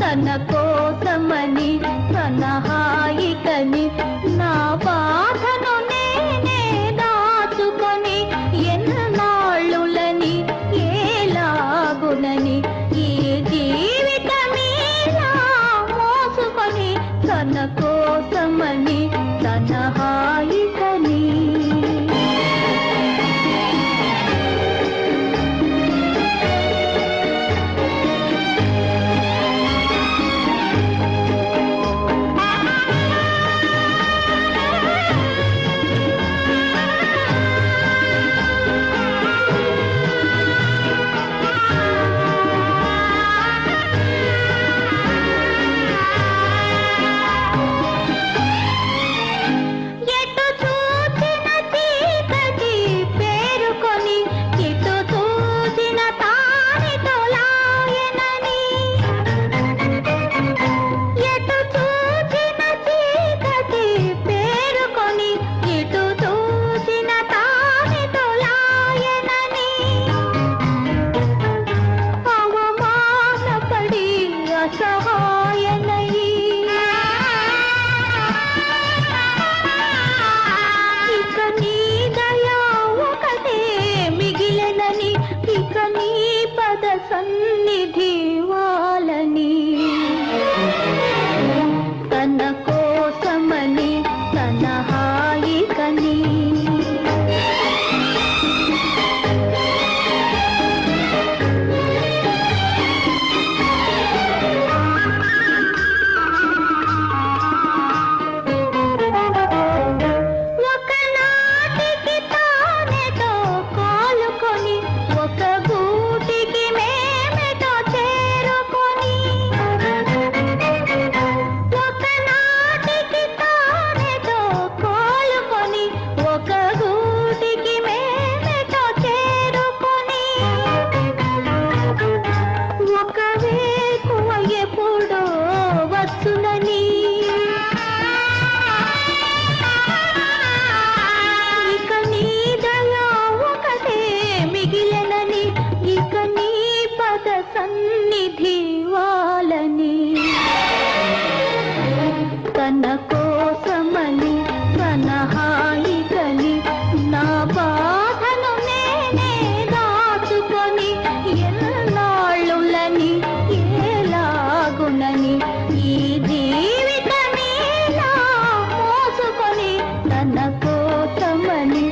తన కోసమని తన హాయికని నా బాధను నేనే దాచుకొని ఎన్నాళ్ళులని ఏలాగునని ఈ జీవితమేలా మోసుకొని తన కోసమని తన హాయికని. నీ దయా ఒకటే మిగిలనని ఇక నీ పద సన్నిధి వాలని తన కోసమని తన హాయికని నిధి వాలని తన కోసమని తన హాయికని నా బాధను నేనే దాచుకొని ఎన్నాళ్ళులని ఏలాగునని ఈ జీవితమేలా మోసుకొని తన కోసమని